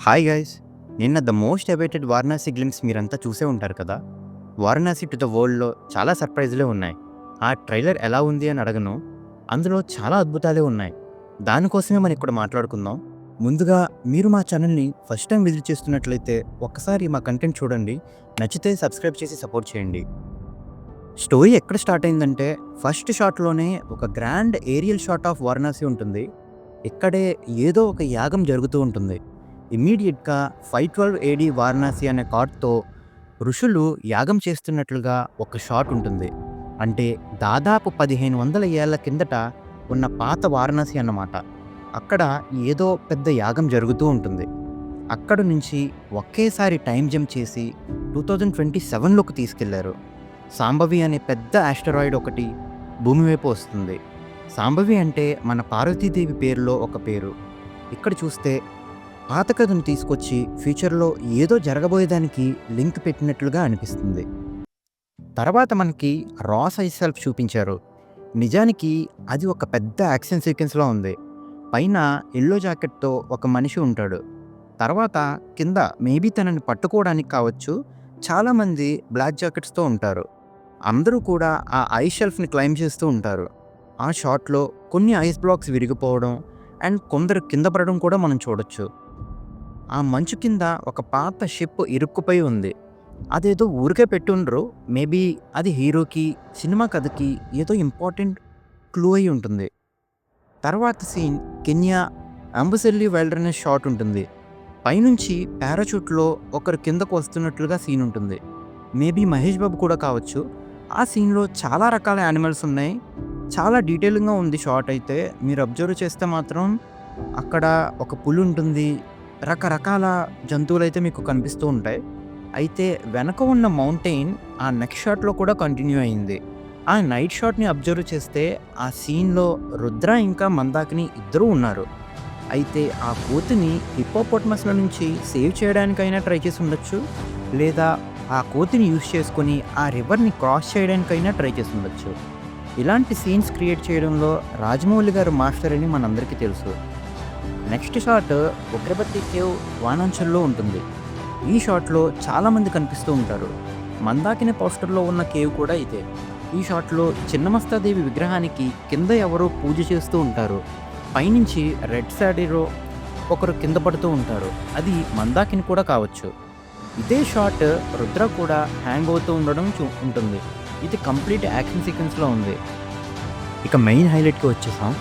Hi guys నిన్న the most awaited Varanasi glimpse మీరంతా చూసే ఉంటారు కదా? వారణాసి టు ద వరల్డ్లో చాలా సర్ప్రైజ్లే ఉన్నాయి. ఆ ట్రైలర్ ఎలా ఉంది అని అడగను. అందులో చాలా అద్భుతాలే ఉన్నాయి. దానికోసమే మనం ఇక్కడ మాట్లాడుకుందాం. ముందుగా మీరు మా ఛానల్ని ఫస్ట్ టైం విజిట్ చేస్తున్నట్లయితే ఒక్కసారి మా కంటెంట్ చూడండి. నచ్చితే సబ్స్క్రైబ్ చేసి సపోర్ట్ చేయండి. స్టోరీ ఎక్కడ స్టార్ట్ అయిందంటే ఫస్ట్ షాట్లోనే ఒక grand aerial shot of Varanasi ఉంటుంది. ఇక్కడే ఏదో ఒక యాగం జరుగుతూ ఉంటుంది. ఇమ్మీడియట్గా ఫైవ్ ట్వెల్వ్ ఏడి వారణాసి అనే కార్డ్తో ఋషులు యాగం చేస్తున్నట్లుగా ఒక షాట్ ఉంటుంది. అంటే దాదాపు పదిహేను వందల ఏళ్ళ కిందట ఉన్న పాత వారణాసి అన్నమాట. అక్కడ ఏదో పెద్ద యాగం జరుగుతూ ఉంటుంది. అక్కడ నుంచి ఒకేసారి టైం జంప్ చేసి టూ థౌజండ్ ట్వంటీ సెవెన్లోకి తీసుకెళ్ళారు. సాంబవి అనే పెద్ద ఆస్టరాయిడ్ ఒకటి భూమి వైపు వస్తుంది. సాంబవి అంటే మన పార్వతీదేవి పేరులో ఒక పేరు. ఇక్కడ చూస్తే పాత కథను తీసుకొచ్చి ఫ్యూచర్లో ఏదో జరగబోయేదానికి లింక్ పెట్టినట్లుగా అనిపిస్తుంది. తర్వాత మనకి రాస్ ఐసెల్ఫ్ చూపించారు. నిజానికి అది ఒక పెద్ద యాక్షన్ సీక్వెన్స్లో ఉంది. పైన ఎల్లో జాకెట్తో ఒక మనిషి ఉంటాడు. తర్వాత కింద మేబీ తనని పట్టుకోవడానికి కావచ్చు చాలామంది బ్లాక్ జాకెట్స్తో ఉంటారు. అందరూ కూడా ఆ ఐస్ షెల్ఫ్ని క్లైమ్ చేస్తూ ఉంటారు. ఆ షాట్లో కొన్ని ఐస్ బ్లాక్స్ విరిగిపోవడం అండ్ కొందరు కింద పడడం కూడా మనం చూడొచ్చు. ఆ మంచు కింద ఒక పాత షిప్ ఇరుక్కుపోయి ఉంది. అదేదో ఊరికే పెట్టుండ్రు. మేబీ అది హీరోకి సినిమా కథకి ఏదో ఇంపార్టెంట్ క్లూ అయి ఉంటుంది. తర్వాత scene Kenya Amboseli wilderness shot ఉంటుంది. పైనుంచి పారాచూట్లో ఒకరు కిందకు వస్తున్నట్లుగా సీన్ ఉంటుంది. మేబీ మహేష్ బాబు కూడా కావచ్చు. ఆ సీన్లో చాలా రకాల యానిమల్స్ ఉన్నాయి. చాలా డీటెయిలింగ్గా ఉంది షాట్ అయితే. మీరు అబ్జర్వ్ చేస్తే మాత్రం అక్కడ ఒక పులి ఉంటుంది రకరకాల జంతువులు అయితే మీకు కనిపిస్తూ ఉంటాయి. అయితే వెనక ఉన్న మౌంటైన్ ఆ నెక్స్ట్ షాట్లో కూడా కంటిన్యూ అయింది. ఆ నైట్ షాట్ని అబ్జర్వ్ చేస్తే ఆ సీన్లో రుద్ర ఇంకా మందాకిని ఇద్దరూ ఉన్నారు. అయితే ఆ కోతిని హిప్పోపోటమస్ల నుంచి సేవ్ చేయడానికైనా ట్రై చేసి ఉండొచ్చు. లేదా ఆ కోతిని యూజ్ చేసుకొని ఆ రివర్ని క్రాస్ చేయడానికైనా ట్రై చేసి ఉండొచ్చు. ఇలాంటి సీన్స్ క్రియేట్ చేయడంలో రాజమౌళి గారు మాస్టర్ అని మనందరికీ తెలుసు. నెక్స్ట్ షాట్ ఉగ్రపతి కేవ్ వానాంచల్లో ఉంటుంది. ఈ షాట్లో చాలామంది కనిపిస్తూ ఉంటారు. మందాకిని పోస్టర్లో ఉన్న కేవ్ కూడా ఇదే. ఈ షాట్లో చిన్నమస్తాదేవి విగ్రహానికి కింద ఎవరో పూజ చేస్తూ ఉంటారు. పైనుంచి రెడ్ శాడీలో ఒకరు కింద పడుతూ ఉంటారు. అది మందాకిని కూడా కావచ్చు. ఇదే షాట్ రుద్ర కూడా హ్యాంగ్ అవుతూ ఉండడం చూ ఉంటుంది. ఇది కంప్లీట్ యాక్షన్ సీక్వెన్స్లో ఉంది. ఇక మెయిన్ హైలైట్కి వచ్చేసాం.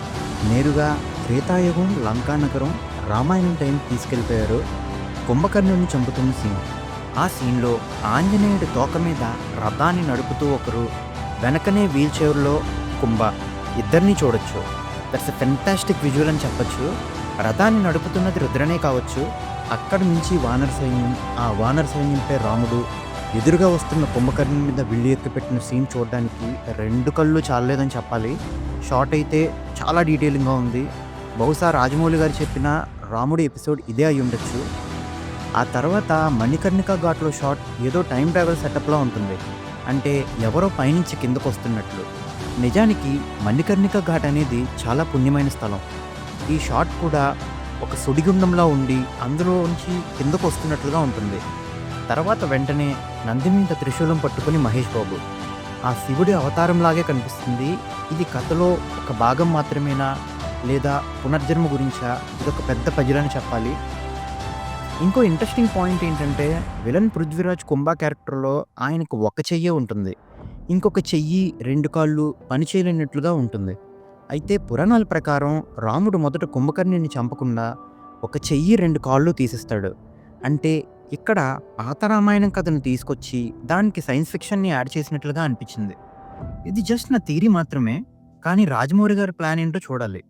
నేరుగా త్రేతాయుగం లంకానగరం రామాయణం టైం తీసుకెళ్ళిపోయారు కుంభకర్ణుని చంపుతున్న సీన్. ఆ సీన్లో ఆంజనేయుడి తోక మీద రథాన్ని నడుపుతూ ఒకరు వెనకనే వీల్ చైర్లో కుంభ. ఇద్దరిని చూడొచ్చు. దట్స్ ఫెంటాస్టిక్ విజువల్ అని చెప్పొచ్చు. రథాన్ని నడుపుతున్నది రుద్రనే కావచ్చు. అక్కడి నుంచి వానర సైన్యం ఆ వానర సైన్యంపై రాముడు ఎదురుగా వస్తున్న కుంభకర్ణి మీద విల్లు ఎత్తిపెట్టిన సీన్ చూడడానికి రెండు కళ్ళు చాలలేదని చెప్పాలి. షార్ట్ అయితే చాలా డీటెయిలింగ్గా ఉంది. బహుశా రాజమౌళి గారు చెప్పిన రాముడి ఎపిసోడ్ ఇదే అయి ఉండొచ్చు. ఆ తర్వాత మణికర్ణిక ఘాట్లో షాట్ ఏదో టైం ట్రావెల్ సెటప్లో ఉంటుంది. అంటే ఎవరో పైనుంచి కిందకు వస్తున్నట్లు నిజానికి మణికర్ణిక ఘాట్ అనేది చాలా పుణ్యమైన స్థలం. ఈ షాట్ కూడా ఒక సుడిగుండంలో ఉండి అందులో నుంచి కిందకు వస్తున్నట్లుగా ఉంటుంది. తర్వాత వెంటనే నంది మీద త్రిశూలం పట్టుకుని మహేష్ బాబు. ఆ శివుడి అవతారంలాగే కనిపిస్తుంది. ఇది కథలో ఒక భాగం మాత్రమేనా? లేదా పునర్జన్మ గురించా? ఇదొక పెద్ద పజిలని చెప్పాలి. ఇంకో ఇంట్రెస్టింగ్ పాయింట్ ఏంటంటే విలన్ పృథ్వీరాజ్ కుంభా క్యారెక్టర్లో ఆయనకు ఒక చెయ్యే ఉంటుంది. ఇంకొక చెయ్యి రెండు కాళ్ళు పని చేయలేనట్లుగా ఉంటుంది. అయితే పురాణాల ప్రకారం రాముడు మొదట కుంభకర్ణిని చంపకుండా ఒక చెయ్యి రెండు కాళ్ళు తీసేస్తాడు. అంటే ఇక్కడ పాత రామాయణం కథను తీసుకొచ్చి దానికి సైన్స్ ఫిక్షన్ని యాడ్ చేసినట్లుగా అనిపించింది. ఇది జస్ట్ నా థీరీ మాత్రమే కానీ రాజమౌళి గారి ప్లాన్ ఏంటో చూడాలి.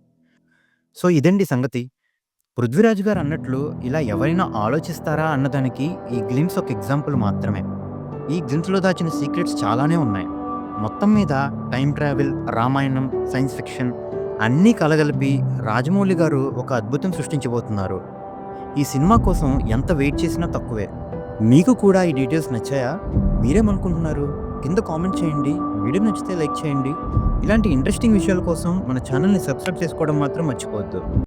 సో ఇదండి సంగతి. పృథ్వీరాజు గారు అన్నట్లు ఇలా ఎవరైనా ఆలోచిస్తారా అన్నదానికి ఈ గ్లిమ్స్ ఒక ఎగ్జాంపుల్ మాత్రమే. ఈ గ్లిమ్స్లో దాచిన సీక్రెట్స్ చాలానే ఉన్నాయి. మొత్తం మీద time travel Ramayanam science fiction అన్నీ కలగలిపి రాజమౌళి గారు ఒక అద్భుతం సృష్టించబోతున్నారు. ఈ సినిమా కోసం ఎంత వెయిట్ చేసినా తక్కువే. మీకు కూడా ఈ డీటెయిల్స్ నచ్చాయా? మీరేమనుకుంటున్నారు? కింద కామెంట్ చేయండి వీడియో నచ్చితే లైక్ చేయండి. ఇలాంటి ఇంట్రెస్టింగ్ విషయాల కోసం మన ఛానల్ని సబ్స్క్రైబ్ చేసుకోవడం మాత్రం మర్చిపోవద్దు.